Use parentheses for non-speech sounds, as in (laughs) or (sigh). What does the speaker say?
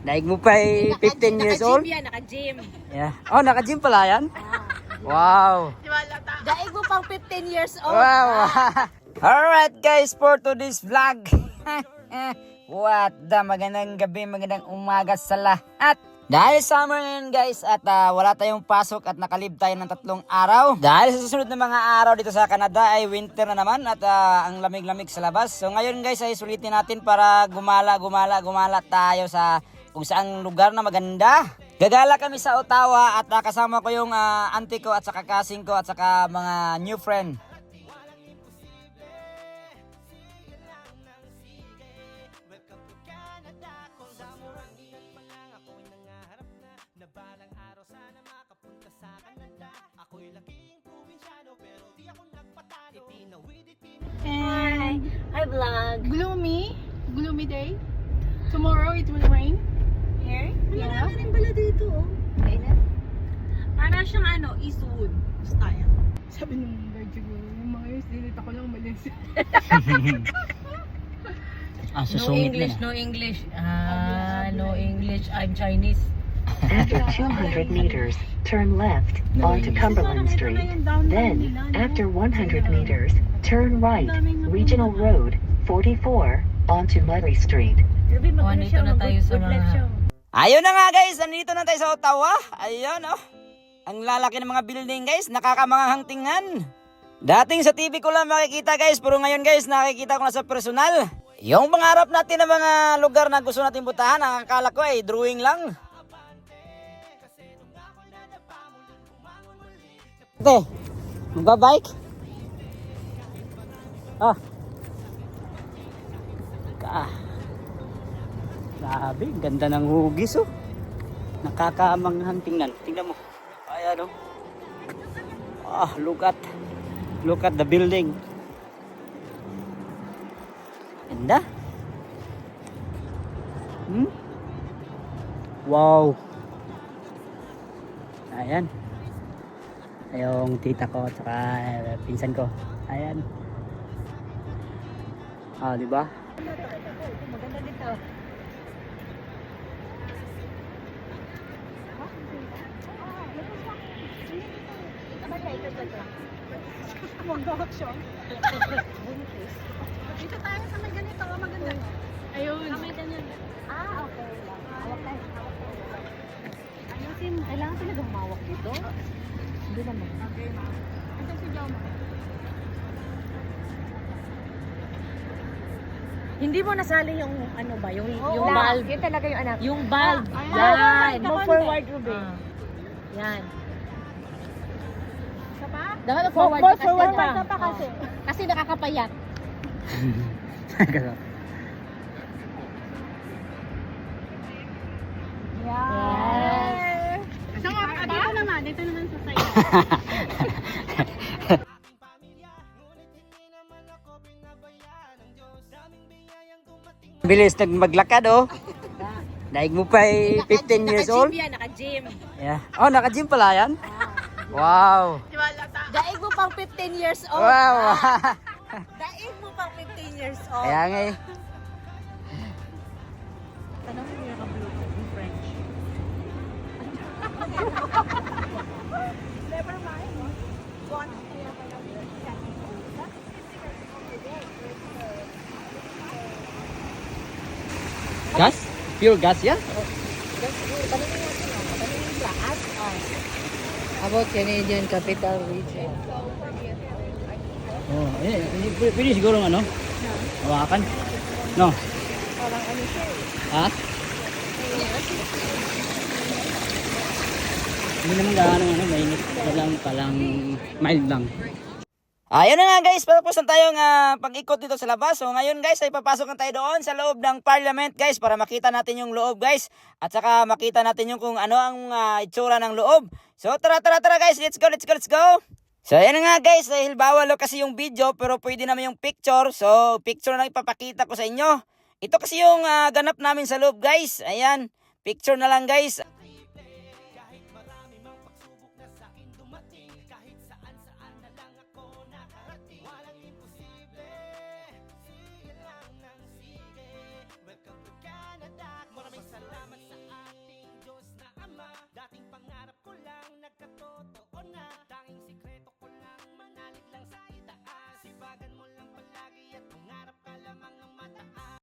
Daig mo pa eh, 15 years old? Naka-gym yan, naka-gym. Yeah. Oh, naka-gym pala yan? Wow. Daig mo pang 15 years old. Wow. (laughs) Alright guys, for today's vlog. (laughs) What the magandang gabi, magandang umaga sa lahat. Dahil summer ngayon guys at ah, wala tayong pasok at nakalib tayo ng tatlong araw. Dahil sa susunod na mga araw dito sa Canada ay winter na naman at ah, ang lamig-lamig sa labas. So ngayon guys ay sulitin natin para gumala, gumala, gumala tayo sa kung saang lugar na maganda. Gagala kami sa Ottawa at ah, kasama ko yung ah, auntie ko at saka kasing ko at saka mga new friend. Hi. Hi, vlog. gloomy, gloomy day. Tomorrow it will rain. Here? Yeah. rin pala dito, oh. Para siyang ano, Eastwood style. Sabi nung guard siguro, yung mga years, dinita ko lang umalis. (laughs) Ah, No English, no English. Ah, no English. I'm Chinese. (laughs) (laughs) After 200 meters, turn left onto Cumberland Street. Then, after 100 meters, turn right, Regional Road 44 onto Murray Street. Oh, andito na tayo sa mga... Ayun na nga guys, nandito na tayo sa Ottawa. Ayun oh. Ang lalaki ng mga building guys, nakakamangahang tingnan. Dating sa TV ko lang makikita guys, pero ngayon guys, nakikita ko na sa personal. Yung pangarap natin ng mga lugar na gusto natin butahan, ang akala ko ay drawing lang. Ate, magbabike? Ah. Ka. Grabe, ganda ng hugis oh. Nakakamanghang tingnan. Tingnan mo. Ayan oh. Ah, look at. Look at the building. Ganda. Hmm? Wow. Ayan. Yung tita ko at saka eh, pinsan ko. Ayan. Ah, di ba? Maganda dito. Mag-action. Dito tayo sa may ganito, maganda. Ayun. Sa may ganyan. Ah, okay. Hawak tayo. Tayo. Ayusin, kailangan talaga humawak dito. Hindi naman. Okay. Ito si Joma. Hindi mo nasali yung ano ba, yung Oo. yung bulb. Yun talaga yung anak. Yung bulb. Ayan. Yan. Move forward, Ruby. Ah. Yan. Dapat forward kasi. forward pa. ka pa kasi. Oh. Kasi nakakapayat. Yes. Ka dito naman. Dito naman sa side. Bilis nag maglakad oh. (laughs) Daig mo pa eh, 15 years old? Naka-gym yan, naka-gym. Yeah. Oh, naka-gym pala yan? Wow. Daig mo pang 15 years old. Wow. (laughs) Daig mo pang 15 years old. Kaya nga eh. Tanong mo yung ka-blue in French. Gas? Pure gas yan? About Canadian Capital Region. Oh, eh, eh, pwede siguro ng ano? Hawakan? No? Parang ano siya eh. Ha? Hindi naman gaano ano, mainit. Lang palang mild lang. Ayun na nga guys, patapos na tayong ah, pag-ikot dito sa labas. So ngayon guys ay papasok na tayo doon sa loob ng parliament guys para makita natin yung loob guys. At saka makita natin yung kung ano ang ah, itsura ng loob. So tara tara tara guys, let's go, let's go, let's go. So ayan nga guys, dahil bawal kasi yung video pero pwede naman yung picture. So picture na ipapakita ko sa inyo. Ito kasi yung ah, ganap namin sa loob guys. Ayan, picture na lang guys.